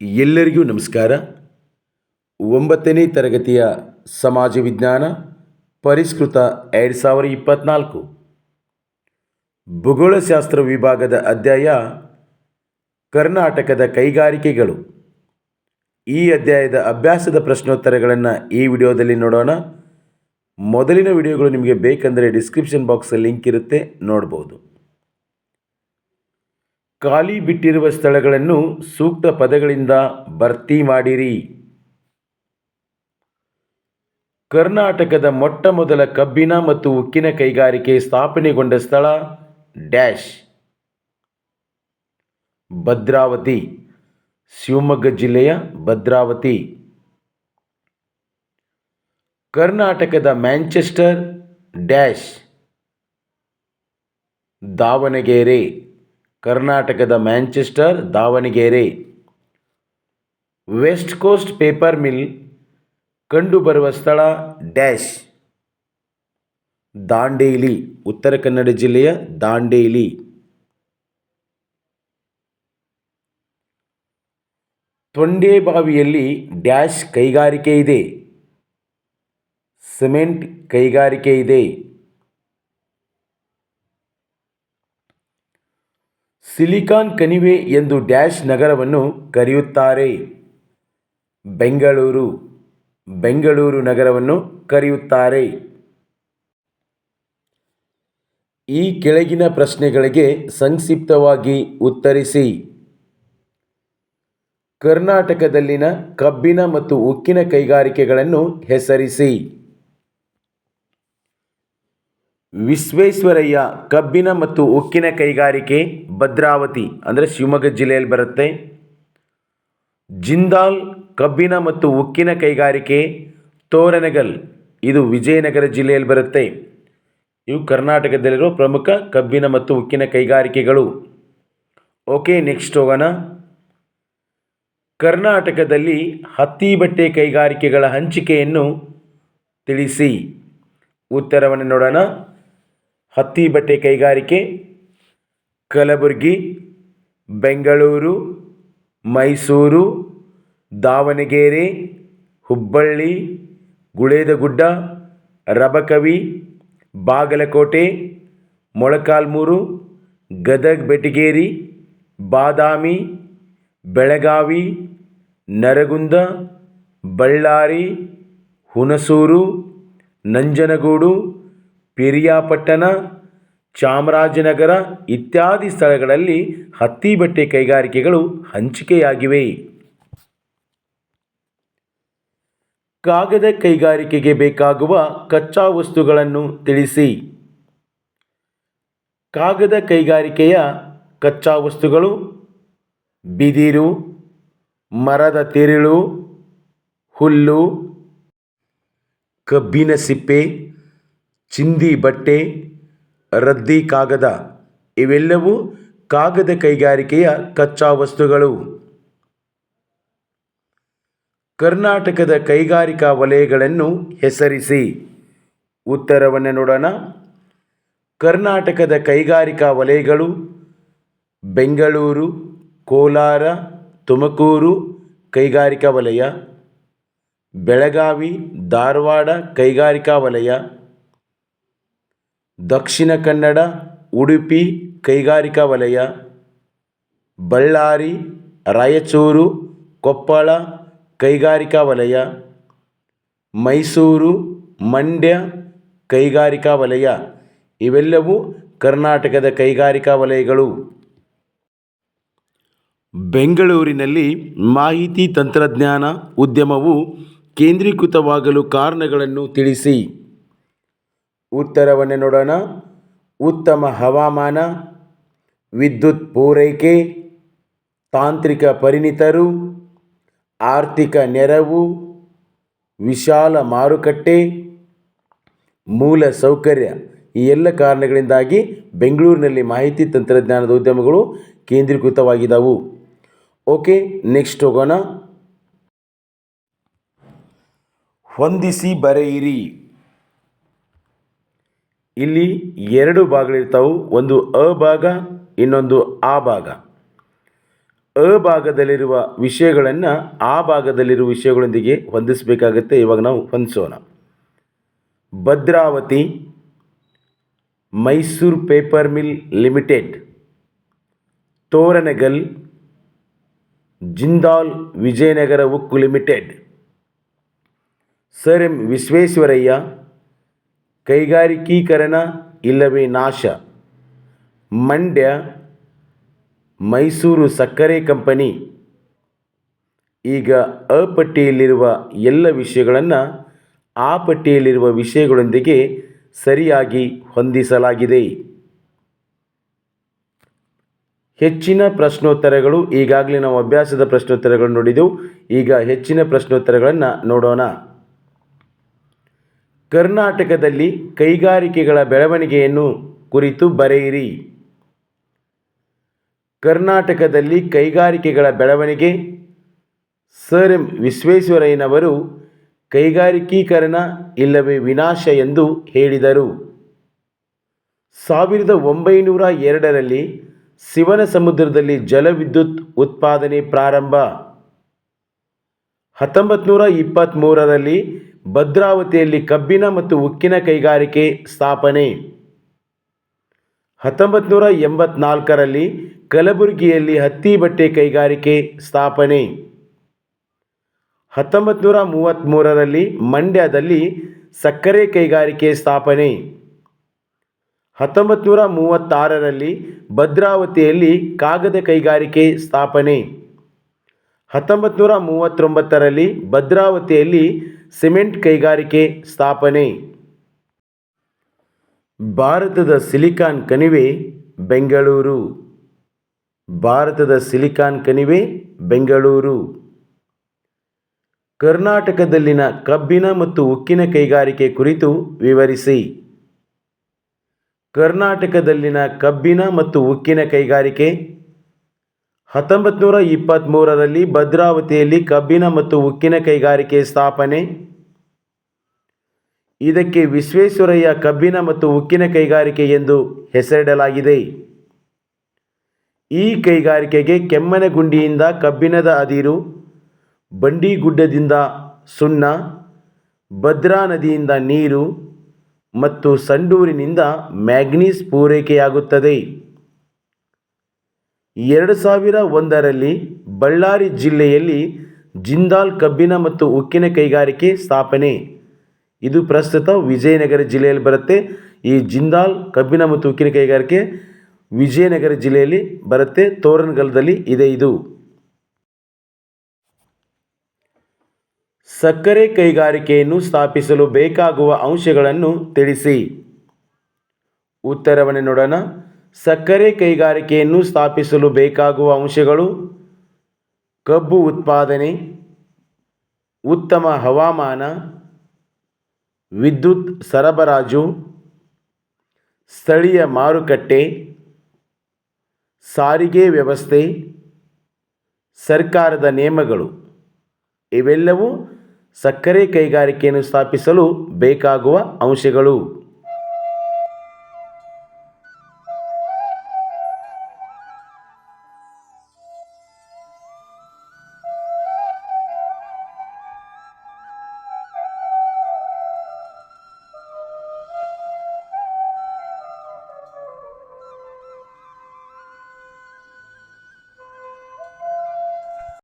ಎಲ್ಲರಿಗೂ ನಮಸ್ಕಾರ. ಒಂಬತ್ತನೇ ತರಗತಿಯ ಸಮಾಜ ವಿಜ್ಞಾನ ಪರಿಷ್ಕೃತ ಎರಡು ಸಾವಿರ ಇಪ್ಪತ್ತ್ನಾಲ್ಕು ಭೂಗೋಳಶಾಸ್ತ್ರ ವಿಭಾಗದ ಅಧ್ಯಾಯ ಕರ್ನಾಟಕದ ಕೈಗಾರಿಕೆಗಳು. ಈ ಅಧ್ಯಾಯದ ಅಭ್ಯಾಸದ ಪ್ರಶ್ನೋತ್ತರಗಳನ್ನು ಈ ವಿಡಿಯೋದಲ್ಲಿ ನೋಡೋಣ. ಮೊದಲಿನ ವಿಡಿಯೋಗಳು ನಿಮಗೆ ಬೇಕಂದರೆ ಡಿಸ್ಕ್ರಿಪ್ಷನ್ ಬಾಕ್ಸಲ್ಲಿ ಲಿಂಕ್ ಇರುತ್ತೆ, ನೋಡ್ಬೋದು. ಖಾಲಿ ಬಿಟ್ಟಿರುವ ಸ್ಥಳಗಳನ್ನು ಸೂಕ್ತ ಪದಗಳಿಂದ ಭರ್ತಿ ಮಾಡಿರಿ. ಕರ್ನಾಟಕದ ಮೊಟ್ಟ ಮೊದಲ ಕಬ್ಬಿನ ಮತ್ತು ಉಕ್ಕಿನ ಕೈಗಾರಿಕೆ ಸ್ಥಾಪನೆಗೊಂಡ ಸ್ಥಳ ಡ್ಯಾಶ್. ಭದ್ರಾವತಿ, ಶಿವಮೊಗ್ಗ ಜಿಲ್ಲೆಯ ಭದ್ರಾವತಿ. ಕರ್ನಾಟಕದ ಮ್ಯಾಂಚೆಸ್ಟರ್ ಡ್ಯಾಶ್. ದಾವಣಗೆರೆ ಕರ್ನಾಟಕದ Manchester Davanagere. West coast paper mill ಕಂಡುಬರುವ ಸ್ಥಳ ಡ್ಯಾಶ್. ದಾಂಡೇಲಿ, ಉತ್ತರ ಕನ್ನಡ ಜಿಲ್ಲೆಯ ದಾಂಡೇಲಿ. ತೊಂಡೇಬಾವಿಯಲ್ಲಿ ಡ್ಯಾಶ್ ಕೈಗಾರಿಕೆ ಇದೆ. ಸಿಮೆಂಟ್ ಕೈಗಾರಿಕೆ ಇದೆ. ಸಿಲಿಕಾನ್ ಕಣಿವೆ ಎಂದು ಡ್ಯಾಶ್ ನಗರವನ್ನು ಕರೆಯುತ್ತಾರೆ. ಬೆಂಗಳೂರು. ಬೆಂಗಳೂರು ನಗರವನ್ನು ಕರೆಯುತ್ತಾರೆ. ಈ ಕೆಳಗಿನ ಪ್ರಶ್ನೆಗಳಿಗೆ ಸಂಕ್ಷಿಪ್ತವಾಗಿ ಉತ್ತರಿಸಿ. ಕರ್ನಾಟಕದಲ್ಲಿನ ಕಬ್ಬಿನ ಮತ್ತು ಉಕ್ಕಿನ ಕೈಗಾರಿಕೆಗಳನ್ನು ಹೆಸರಿಸಿ. ವಿಶ್ವೇಶ್ವರಯ್ಯ ಕಬ್ಬಿನ ಮತ್ತು ಉಕ್ಕಿನ ಕೈಗಾರಿಕೆ ಭದ್ರಾವತಿ ಅಂದರೆ ಶಿವಮೊಗ್ಗ ಜಿಲ್ಲೆಯಲ್ಲಿ ಬರುತ್ತೆ. ಜಿಂದಾಲ್ ಕಬ್ಬಿನ ಮತ್ತು ಉಕ್ಕಿನ ಕೈಗಾರಿಕೆ ತೋರಣಗಲ್, ಇದು ವಿಜಯನಗರ ಜಿಲ್ಲೆಯಲ್ಲಿ ಬರುತ್ತೆ. ಇವು ಕರ್ನಾಟಕದಲ್ಲಿರುವ ಪ್ರಮುಖ ಕಬ್ಬಿನ ಮತ್ತು ಉಕ್ಕಿನ ಕೈಗಾರಿಕೆಗಳು. ಓಕೆ, ನೆಕ್ಸ್ಟ್ ಹೋಗೋಣ. ಕರ್ನಾಟಕದಲ್ಲಿ ಹತ್ತಿ ಬಟ್ಟೆ ಕೈಗಾರಿಕೆಗಳ ಹಂಚಿಕೆಯನ್ನು ತಿಳಿಸಿ. ಉತ್ತರವನ್ನು ನೋಡೋಣ. ಹತ್ತಿ ಬಟ್ಟೆ ಕೈಗಾರಿಕೆ, ಕಲಬುರಗಿ, ಬೆಂಗಳೂರು, ಮೈಸೂರು, ದಾವಣಗೆರೆ, ಹುಬ್ಬಳ್ಳಿ, ಗುಳೇದಗುಡ್ಡ, ರಬಕವಿ, ಬಾಗಲಕೋಟೆ, ಮೊಳಕಾಲ್ಮೂರು, ಗದಗ ಬೆಟಗೇರಿ, ಬಾದಾಮಿ, ಬೆಳಗಾವಿ, ನರಗುಂದ, ಬಳ್ಳಾರಿ, ಹುಣಸೂರು, ನಂಜನಗೂಡು ಪಿರಿಯಾಪಟ್ಟಣ, ಚಾಮರಾಜನಗರ ಇತ್ಯಾದಿ ಸ್ಥಳಗಳಲ್ಲಿ ಹತ್ತಿ ಬಟ್ಟೆ ಕೈಗಾರಿಕೆಗಳು ಹಂಚಿಕೆಯಾಗಿವೆ. ಕಾಗದ ಕೈಗಾರಿಕೆಗೆ ಬೇಕಾಗುವ ಕಚ್ಚಾ ವಸ್ತುಗಳನ್ನು ತಿಳಿಸಿ. ಕಾಗದ ಕೈಗಾರಿಕೆಯ ಕಚ್ಚಾ ವಸ್ತುಗಳು ಬಿದಿರು, ಮರದ ತಿರುಳು, ಹುಲ್ಲು, ಕಬ್ಬಿನ ಸಿಪ್ಪೆ ಚಿಂದಿ ಬಟ್ಟೆ, ರದ್ದಿ ಕಾಗದ, ಇವೆಲ್ಲವೂ ಕಾಗದ ಕೈಗಾರಿಕೆಯ ಕಚ್ಚಾ ವಸ್ತುಗಳು. ಕರ್ನಾಟಕದ ಕೈಗಾರಿಕಾ ವಲಯಗಳನ್ನು ಹೆಸರಿಸಿ. ಉತ್ತರವನ್ನು ನೋಡೋಣ. ಕರ್ನಾಟಕದ ಕೈಗಾರಿಕಾ ವಲಯಗಳು ಬೆಂಗಳೂರು, ಕೋಲಾರ, ತುಮಕೂರು ಕೈಗಾರಿಕಾ ವಲಯ. ಬೆಳಗಾವಿ, ಧಾರವಾಡ ಕೈಗಾರಿಕಾ ವಲಯ. ದಕ್ಷಿಣ ಕನ್ನಡ, ಉಡುಪಿ, ಕೈಗಾರಿಕಾ ವಲಯ, ಬಳ್ಳಾರಿ, ರಾಯಚೂರು, ಕೊಪ್ಪಳ, ಕೈಗಾರಿಕಾ ವಲಯ, ಮೈಸೂರು, ಮಂಡ್ಯ, ಕೈಗಾರಿಕಾ ವಲಯ. ಇವೆಲ್ಲವೂ ಕರ್ನಾಟಕದ ಕೈಗಾರಿಕಾ ವಲಯಗಳು. ಬೆಂಗಳೂರಿನಲ್ಲಿ ಮಾಹಿತಿ ತಂತ್ರಜ್ಞಾನ ಉದ್ಯಮವು ಕೇಂದ್ರೀಕೃತವಾಗಲು ಕಾರಣಗಳನ್ನು ತಿಳಿಸಿ. ಉತ್ತರವನ್ನು ನೋಡೋಣ. ಉತ್ತಮ ಹವಾಮಾನ, ವಿದ್ಯುತ್ ಪೂರೈಕೆ, ತಾಂತ್ರಿಕ ಪರಿಣಿತರು, ಆರ್ಥಿಕ ನೆರವು, ವಿಶಾಲ ಮಾರುಕಟ್ಟೆ, ಮೂಲ ಸೌಕರ್ಯ. ಈ ಎಲ್ಲ ಕಾರಣಗಳಿಂದಾಗಿ ಬೆಂಗಳೂರಿನಲ್ಲಿ ಮಾಹಿತಿ ತಂತ್ರಜ್ಞಾನದ ಉದ್ಯಮಗಳು ಕೇಂದ್ರೀಕೃತವಾಗಿದ್ದವು ಓಕೆ, ನೆಕ್ಸ್ಟ್ ಹೋಗೋಣ. ಹೊಂದಿಸಿ ಬರೆಯಿರಿ. ಇಲ್ಲಿ ಎರಡು ಭಾಗಗಳಿರ್ತಾವೆ ಒಂದು ಅ ಭಾಗ, ಇನ್ನೊಂದು ಆ ಭಾಗ. ಅ ಭಾಗದಲ್ಲಿರುವ ವಿಷಯಗಳನ್ನು ಆ ಭಾಗದಲ್ಲಿರುವ ವಿಷಯಗಳೊಂದಿಗೆ ಹೊಂದಿಸಬೇಕಾಗುತ್ತೆ. ಇವಾಗ ನಾವು ಹೊಂದಿಸೋಣ. Bhadravati Mysore paper mill limited, Toranagal, Jindal Vijayanagar ಉಕ್ಕು ಲಿಮಿಟೆಡ್, ಸರ್ ಎಂ ವಿಶ್ವೇಶ್ವರಯ್ಯ ಕೈಗಾರಿಕೀಕರಣ ಇಲ್ಲವೇ ನಾಶ? ಮಂಡ್ಯ ಮೈಸೂರು ಸಕ್ಕರೆ ಕಂಪನಿ ಈಗ ಅ ಪಟ್ಟಿಯಲ್ಲಿರುವ ಎಲ್ಲ ವಿಷಯಗಳನ್ನು ಆ ಪಟ್ಟಿಯಲ್ಲಿರುವ ವಿಷಯಗಳೊಂದಿಗೆ ಸರಿಯಾಗಿ ಹೊಂದಿಸಲಾಗಿದೆ. ಹೆಚ್ಚಿನ ಪ್ರಶ್ನೋತ್ತರಗಳು ಈಗಾಗಲೇ ನಾವು ಅಭ್ಯಾಸದ ಪ್ರಶ್ನೋತ್ತರಗಳನ್ನು ನೋಡಿದೆವು. ಈಗ ಹೆಚ್ಚಿನ ಪ್ರಶ್ನೋತ್ತರಗಳನ್ನು ನೋಡೋಣ. ಕರ್ನಾಟಕದಲ್ಲಿ ಕೈಗಾರಿಕೆಗಳ ಬೆಳವಣಿಗೆಯನ್ನು ಕುರಿತು ಬರೆಯಿರಿ. ಕರ್ನಾಟಕದಲ್ಲಿ ಕೈಗಾರಿಕೆಗಳ ಬೆಳವಣಿಗೆ. ಸರ್ ಎಂ ವಿಶ್ವೇಶ್ವರಯ್ಯನವರು, ಕೈಗಾರಿಕೀಕರಣ ಇಲ್ಲವೇ ವಿನಾಶ ಎಂದು ಹೇಳಿದರು. ಸಾವಿರದ ಒಂಬೈನೂರ ಎರಡರಲ್ಲಿ ಶಿವನ ಸಮುದ್ರದಲ್ಲಿ ಜಲವಿದ್ಯುತ್ ಉತ್ಪಾದನೆ ಪ್ರಾರಂಭ. ಹತ್ತೊಂಬತ್ತು ನೂರ ಇಪ್ಪತ್ತ್ಮೂರರಲ್ಲಿ ಭದ್ರಾವತಿಯಲ್ಲಿ ಕಬ್ಬಿನ ಮತ್ತು ಉಕ್ಕಿನ ಕೈಗಾರಿಕೆ ಸ್ಥಾಪನೆ. ಹತ್ತೊಂಬತ್ತು ನೂರ ಎಂಬತ್ನಾಲ್ಕರಲ್ಲಿ ಕಲಬುರಗಿಯಲ್ಲಿ ಹತ್ತಿ ಬಟ್ಟೆ ಕೈಗಾರಿಕೆ ಸ್ಥಾಪನೆ. ಹತ್ತೊಂಬತ್ತು ನೂರ ಮೂವತ್ತ್ಮೂರರಲ್ಲಿ ಮಂಡ್ಯದಲ್ಲಿ ಸಕ್ಕರೆ ಕೈಗಾರಿಕೆ ಸ್ಥಾಪನೆ. ಹತ್ತೊಂಬತ್ತು ನೂರ ಮೂವತ್ತಾರರಲ್ಲಿ ಭದ್ರಾವತಿಯಲ್ಲಿ ಕಾಗದ ಕೈಗಾರಿಕೆ ಸ್ಥಾಪನೆ. ಹತ್ತೊಂಬತ್ತು ನೂರ ಮೂವತ್ತೊಂಬತ್ತರಲ್ಲಿ ಭದ್ರಾವತಿಯಲ್ಲಿ ಸಿಮೆಂಟ್ ಕೈಗಾರಿಕೆ ಸ್ಥಾಪನೆ. ಭಾರತದ ಸಿಲಿಕಾನ್ ಕಣಿವೆ, ಬೆಂಗಳೂರು. ಭಾರತದ ಸಿಲಿಕಾನ್ ಕಣಿವೆ, ಬೆಂಗಳೂರು. ಕರ್ನಾಟಕದಲ್ಲಿನ ಕಬ್ಬಿನ ಮತ್ತು ಉಕ್ಕಿನ ಕೈಗಾರಿಕೆ ಕುರಿತು ವಿವರಿಸಿ. ಕರ್ನಾಟಕದಲ್ಲಿನ ಕಬ್ಬಿನ ಮತ್ತು ಉಕ್ಕಿನ ಕೈಗಾರಿಕೆ ಹತ್ತೊಂಬತ್ತು ನೂರ ಇಪ್ಪತ್ತ್ಮೂರರಲ್ಲಿ ಭದ್ರಾವತಿಯಲ್ಲಿ ಕಬ್ಬಿನ ಮತ್ತು ಉಕ್ಕಿನ ಕೈಗಾರಿಕೆ ಸ್ಥಾಪನೆ. ಇದಕ್ಕೆ ವಿಶ್ವೇಶ್ವರಯ್ಯ ಕಬ್ಬಿನ ಮತ್ತು ಉಕ್ಕಿನ ಕೈಗಾರಿಕೆ ಎಂದು ಹೆಸರಿಡಲಾಗಿದೆ. ಈ ಕೈಗಾರಿಕೆಗೆ ಕೆಮ್ಮನಗುಂಡಿಯಿಂದ ಕಬ್ಬಿಣದ ಅದಿರು, ಬಂಡಿಗುಡ್ಡದಿಂದ ಸುಣ್ಣ, ಭದ್ರಾ ನದಿಯಿಂದ ನೀರು ಮತ್ತು ಸಂಡೂರಿನಿಂದ ಮ್ಯಾಗ್ನೀಸ್ ಪೂರೈಕೆಯಾಗುತ್ತದೆ. ಎರಡು ಸಾವಿರ ಒಂದರಲ್ಲಿ ಬಳ್ಳಾರಿ ಜಿಲ್ಲೆಯಲ್ಲಿ ಜಿಂದಾಲ್ ಕಬ್ಬಿನ ಮತ್ತು ಉಕ್ಕಿನ ಕೈಗಾರಿಕೆ ಸ್ಥಾಪನೆ. ಇದು ಪ್ರಸ್ತುತ ವಿಜಯನಗರ ಜಿಲ್ಲೆಯಲ್ಲಿ ಬರುತ್ತೆ. ಈ ಜಿಂದಾಲ್ ಕಬ್ಬಿನ ಮತ್ತು ಉಕ್ಕಿನ ಕೈಗಾರಿಕೆ ವಿಜಯನಗರ ಜಿಲ್ಲೆಯಲ್ಲಿ ಬರುತ್ತೆ. ತೋರಣಗಲದಲ್ಲಿ ಇದೆ ಇದು. ಸಕ್ಕರೆ ಕೈಗಾರಿಕೆಯನ್ನು ಸ್ಥಾಪಿಸಲು ಬೇಕಾಗುವ ಅಂಶಗಳನ್ನು ತಿಳಿಸಿ. ಉತ್ತರವನ್ನು ನೋಡೋಣ. ಸಕ್ಕರೆ ಕೈಗಾರಿಕೆಯನ್ನು ಸ್ಥಾಪಿಸಲು ಬೇಕಾಗುವ ಅಂಶಗಳು ಕಬ್ಬು ಉತ್ಪಾದನೆ, ಉತ್ತಮ ಹವಾಮಾನ, ವಿದ್ಯುತ್ ಸರಬರಾಜು, ಸ್ಥಳೀಯ ಮಾರುಕಟ್ಟೆ, ಸಾರಿಗೆ ವ್ಯವಸ್ಥೆ, ಸರ್ಕಾರದ ನಿಯಮಗಳು. ಇವೆಲ್ಲವೂ ಸಕ್ಕರೆ ಕೈಗಾರಿಕೆಯನ್ನು ಸ್ಥಾಪಿಸಲು ಬೇಕಾಗುವ ಅಂಶಗಳು.